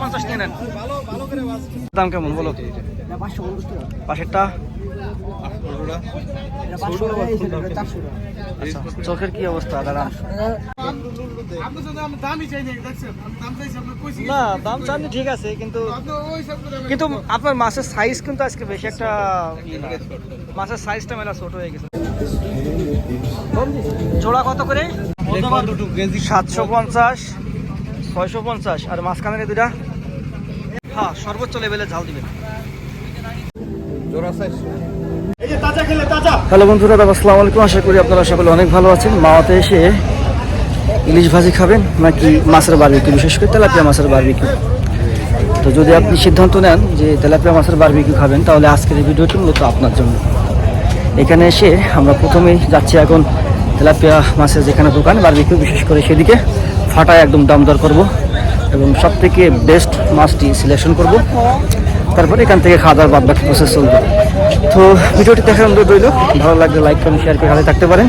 পঞ্চাশ দাম কেমন বলো? পাশেরটা? আচ্ছা চোখের কি অবস্থা দাদা না, দাম চাননি, ঠিক আছে, কিন্তু কিন্তু আপনার মাছের সাইজ কিন্তু আজকে বেশি একটা মাছের সাইজটা মেলা ছোট হয়ে গেছে। জোড়া কত করে? সাতশো পঞ্চাশ ছয়শো পঞ্চাশ আর মাঝখানের দুটা হ্যাঁ সর্বোচ্চ লেভেলে ঝাল দিবেন। হ্যালো বন্ধুরা দাদা আসসালামু আলাইকুম। আশা করি আপনারা সকলে অনেক ভালো আছেন। মাওয়াতে এসে ইলিশ ভাজি খাবেন নাকি মাছের বারবিকিউ বিশেষ করে তেলাপিয়া মাছের বারবিকিউ তো যদি আপনি সিদ্ধান্ত নেন যে তেলাপিয়া মাছের বারবিকিউ খাবেন তাহলে আজকের এই ভিডিওটি মূলত আপনার জন্য। এখানে এসে আমরা প্রথমেই যাচ্ছি এখন তেলাপিয়া মাছের যেখানে দোকান বারবিকিউ বিশেষ করে সেদিকে ফাটায় একদম দাম দর করব এবং সব থেকে বেস্ট মাছটি সিলেকশন করব। তারপরে এখান থেকে খাওয়া দাওয়ার বাদ বাকি প্রসেস চলবে। তো ভিডিওটি দেখার অনুরোধ রইল ভালো লাগলে লাইক কমেন্ট শেয়ার করে ভালো থাকতে পারেন।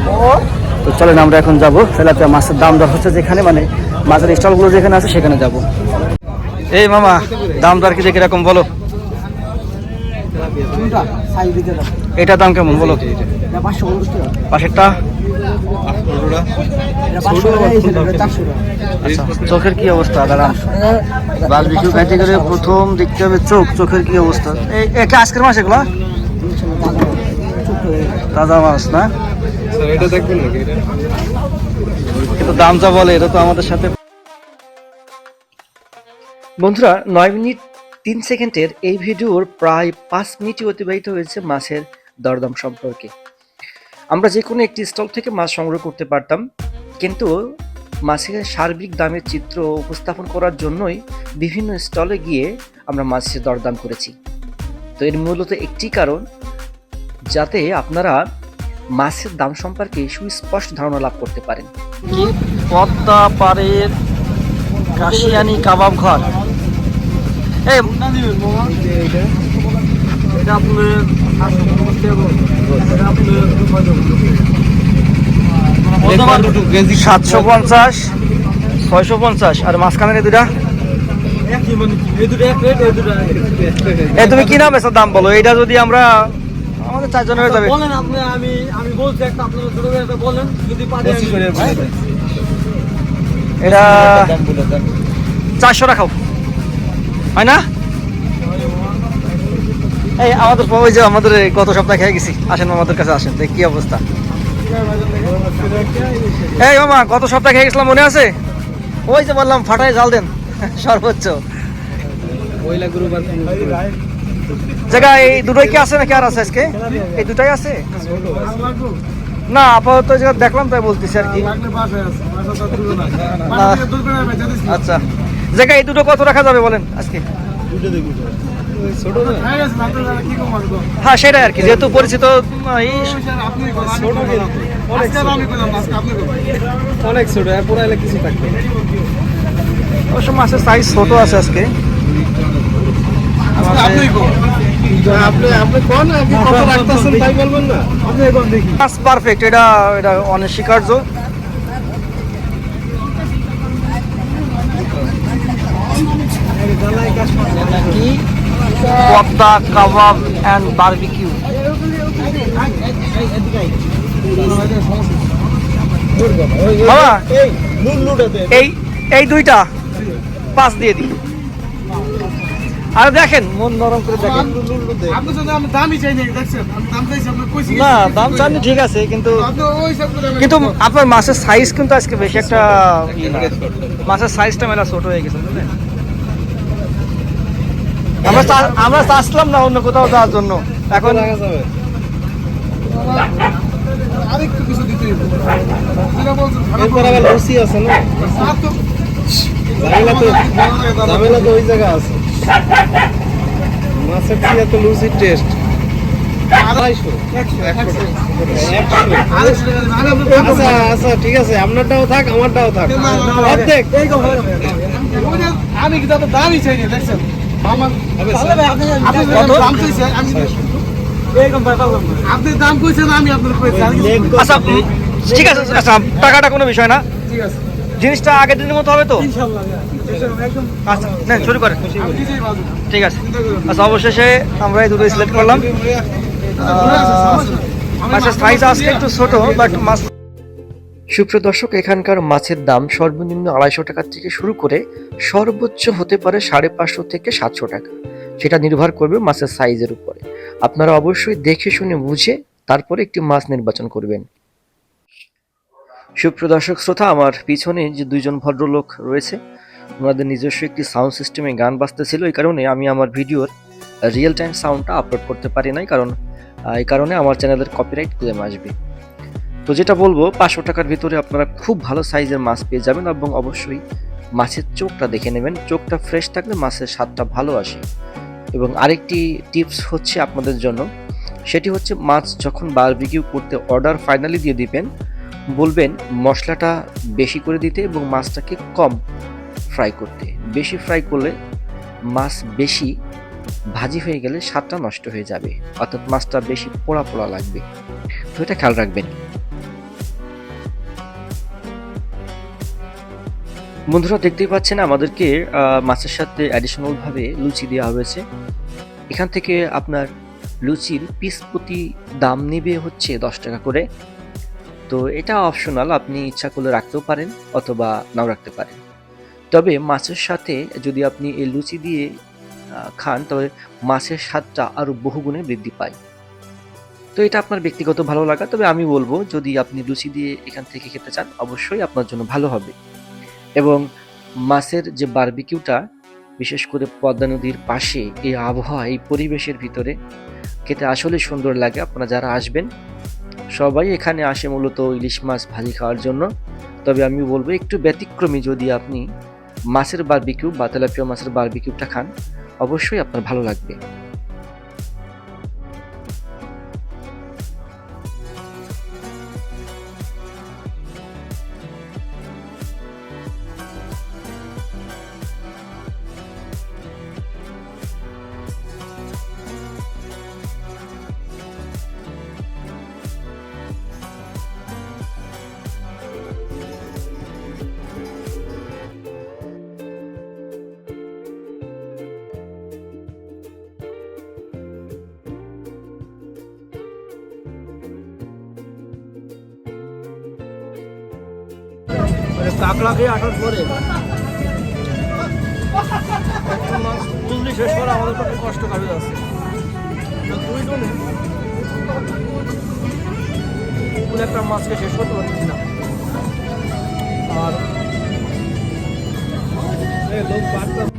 তো চলেন আমরা এখন যাব তেলাপিয়া মাছের দাম দর হচ্ছে যেখানে মানে মাছের স্টলগুলো যেখানে আছে সেখানে যাব। এই মামা দাম দর কি দেখে এরকম বলো? এটা দাম কেমন বলো? পাশেরটা চোখের কি অবস্থা, দাঁড়ান। বারবিকিউ গেলে প্রথম দেখতে হবে চোখ, চোখের কি অবস্থা? একে আজকের মাস এগুলা? তাজা মাছ না? কিন্তু দাম যা বলে, এটা তো আমাদের সাথে বন্ধুরা, নয় মিনিট তিন সেকেন্ডের এই ভিডিওর প্রায় পাঁচ মিনিটই অতিবাহিত হয়েছে মাছের দরদাম সম্পর্কে। আমরা যে কোনো একটি স্টল থেকে মাছ সংগ্রহ করতে পারতাম, কিন্তু মাছের সার্বিক দামের চিত্র উপস্থাপন করার জন্যই বিভিন্ন স্টলে গিয়ে আমরা মাছের দরদাম করেছি। তো এর মূলত একটি কারণ, যাতে আপনারা মাছের দাম সম্পর্কে সুস্পষ্ট ধারণা লাভ করতে পারেন। পদ্মা পাড়ের কাশিয়ানি কাবাব ঘর। এটা আপনার সাতশো পঞ্চাশ ছয়শো পঞ্চাশ আর মাঝখানের দুটা এ তুমি কি নাম দাম বলো? এটা যদি আমরা আমাদের চারজন হয়ে যাবে। বলেন আপনি আমি আমি বলছি একটা আপনারা দুটো একটা বলেন যদি এটা চারশো রাখাও হয় না? এই আমাদের ওই যে আমাদের গত সপ্তাহে খেয়ে গেছি। আসেন আমাদের কাছে আসেন, দেখ কি অবস্থা। এই মামা, গত সপ্তাহে খেয়ে গেছিলাম, মনে আছে? ওই যে বললাম, ফাটায় জাল দেন, সর্বোচ্চ। জায়গা, এই দুটোই কি আছে নাকি আর আছে আজকে? এই দুটাই আছে? না, আপাতত যেটা দেখলাম তাই বলতেছি আর কি। আচ্ছা। জায়গা, এই দুটো কত রাখা যাবে বলেন আজকে? হ্যাঁ সেটাই আর কি যেহেতু পরিচিত অনেক ছোট পুরো এলাকা কিছু থাকবে অবশ্য মাছের সাইজ ছোট আছে আজকে। পারফেক্ট এটা এটা অনস্বীকার্য। কি? পদ্মা, কাবাব অ্যান্ড বারবিকিউ এই এই দুইটা পাঁচ দিয়ে দিই। আর দেখেন, মন নরম করে দেখেন। না, দাম চাননি ঠিক আছে, কিন্তু কিন্তু আপনার মাছের সাইজ কিন্তু আজকে বেশি একটা মাছের সাইজটা মেলা ছোট হয়ে গেছে, বুঝলেন? আমরা আমরা চাচ্ছিলাম না অন্য কোথাও যাওয়ার জন্য এখন আরেকটু কিছু দিতে আবার আছে না ঝামেলা তো ঝামেলা তো ওই জায়গা আছে মাছের তো লুচির টেস্ট আচ্ছা আচ্ছা ঠিক আছে আপনারটাও থাক আমারটাও থাক অর্ধেক আমি কি দাদা দামই চাই দেখছেন আপনি দাম চাইছেন আমি আপনি দাম কইছেন আমি আপনার কইছি আর কিছু কইছি না। আচ্ছা ঠিক আছে আচ্ছা টাকাটা কোনো বিষয় না ঠিক আছে জিনিসটা আগের দিনের মতো হবে তো আচ্ছা শুরু করেন ঠিক আছে আচ্ছা অবশেষে আমরা এই দুটো সিলেক্ট করলাম মাছের সাইজ আজকে একটু ছোট বাট মাছ সুপ্রিয় দর্শক, এখানকার মাছের দাম সর্বনিম্ন আড়াইশো টাকা থেকে শুরু করে সর্বোচ্চ হতে পারে সাড়ে পাঁচশো থেকে সাতশো টাকা। সেটা নির্ভর করবে মাছের সাইজের উপরে। আপনারা অবশ্যই দেখে শুনে বুঝে তারপরে একটি মাছ নির্বাচন করবেন। সুপ্রিয় দর্শক, শ্রোতা, আমার পিছনে যে দুইজন ভদ্রলোক রয়েছে, ওনাদের নিজস্ব একটি সাউন্ড সিস্টেমে গান বাজতেছিল। এই কারণে আমি আমার ভিডিওর রিয়েল টাইম সাউন্ডটা আপলোড করতে পারি নাই, কারণ এই কারণে আমার চ্যানেলের কপিরাইট ক্লেম আসবে। তো যেটা বলব, পাঁচশো টাকার ভিতরে আপনারা খুব ভালো সাইজের মাছ পেয়ে যাবেন এবং অবশ্যই মাছের চোখটা দেখে নেবেন। চোখটা ফ্রেশ থাকলে মাছের স্বাদটা ভালো আসে। এবং আরেকটি টিপস হচ্ছে আপনাদের জন্য, সেটি হচ্ছে মাছ যখন বারবিকিউ করতে অর্ডার ফাইনালি দিয়ে দিবেন, বলবেন মশলাটা বেশি করে দিতে এবং মাছটাকে কম ফ্রাই করতে। বেশি ফ্রাই করলে মাছ বেশি ভাজি হয়ে গেলে স্বাদটা নষ্ট হয়ে যাবে, অর্থাৎ মাছটা বেশি পোড়া পোড়া লাগবে। তো এটা খেয়াল রাখবেন। বন্ধুরা, দেখতেই পাচ্ছেন আমাদেরকে মাছের সাথে অ্যাডিশনালভাবে লুচি দেওয়া হয়েছে। এখান থেকে আপনার লুচির পিস প্রতি দাম নেবে হচ্ছে দশ টাকা করে। তো এটা অপশনাল আপনি ইচ্ছা করলে রাখতেও পারেন অথবা নাও রাখতে পারেন। তবে মাছের সাথে যদি আপনি এই লুচি দিয়ে খান, তবে মাছের স্বাদটা আরও বহুগুণে বৃদ্ধি পায়। তো এটা আপনার ব্যক্তিগত ভালো লাগা, তবে আমি বলব, যদি আপনি লুচি দিয়ে এখান থেকে খেতে চান, অবশ্যই আপনার জন্য ভালো হবে। এবং মাছের যে বারবিকিউটা, বিশেষ করে পদ্মা নদীর পাশে এই আবহাওয়া, এই পরিবেশের ভিতরে, খেতে আসলে সুন্দর লাগে। আপনারা যারা আসবেন, সবাই এখানে আসে মূলত ইলিশ মাছ ভাজি খাওয়ার জন্য। তবে আমি বলব একটু ব্যতিক্রমী যদি আপনি মাছের বারবিকিউ বা তেলাপিয়া মাছের বারবিকিউটা খান, অবশ্যই আপনার ভালো লাগবে। কাঁকড়া খেয়ে আসার পরে মাছ শেষ করা আমাদের পক্ষে কষ্ট কাটে যাচ্ছে। দুই একটা মাছকে শেষ করতে পারছি না আর লোক বাড়তে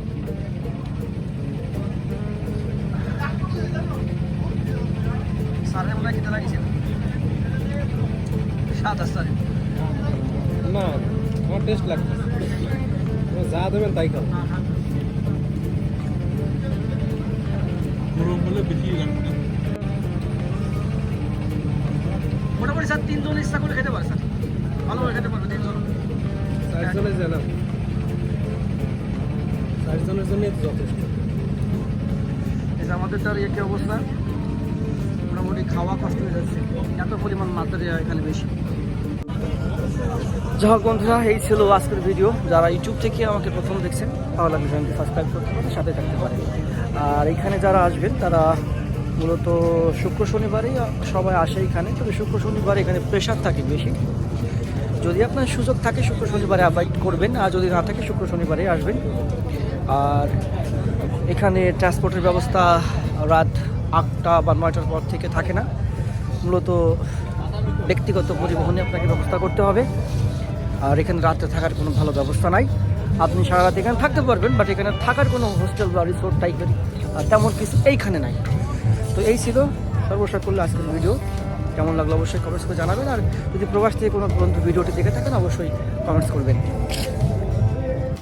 লাগবে মোটামুটি স্যার তিনজন ইচ্ছা করে খেতে পারে স্যার। ভালো করে খেতে পারবে তিনজন। চারজনের জানা চারজনের জন্য যথেষ্ট। আমাদের তার কি অবস্থা। মোটামুটি খাওয়া কষ্ট হয়ে যাচ্ছে। এত পরিমাণ মাত্রা এখানে বেশি। যাই হোক বন্ধুরা, এই ছিল আজকের ভিডিও যারা ইউটিউব থেকে আমাকে প্রথম দেখছেন, তাহলে আমি চ্যানেলটি সাবস্ক্রাইব করতে পারেন সাথে থাকতে পারেন। আর এখানে যারা আসবেন, তারা মূলত শুক্র শনিবারেই সবাই আসে এখানে, তবে শুক্র শনিবার এখানে প্রেশার থাকে বেশি। যদি আপনার সুযোগ থাকে, শুক্র শনিবারে অ্যাভয়েড করবেন, আর যদি না থাকে, শুক্র শনিবারে আসবেন। আর এখানে ট্রান্সপোর্টের ব্যবস্থা রাত আটটা বা নয়টার পর থেকে থাকে না। মূলত ব্যক্তিগত পরিবহনে আপনাকে ব্যবস্থা করতে হবে। আর এখানে রাতে থাকার কোনো ভালো ব্যবস্থা নাই। আপনি সারা রাত এখানে থাকতে পারবেন বাট এখানে থাকার কোনো হোস্টেল বা রিসোর্ট টাইপের আর তেমন কিছু এইখানে নাই। তো এই ছিল সর্বশেষ করলে আজকের ভিডিও কেমন লাগল অবশ্যই কমেন্টস করে জানাবেন। আর যদি প্রবাস থেকে কোনো বন্ধু ভিডিওটি দেখে থাকেন, অবশ্যই কমেন্টস করবেন।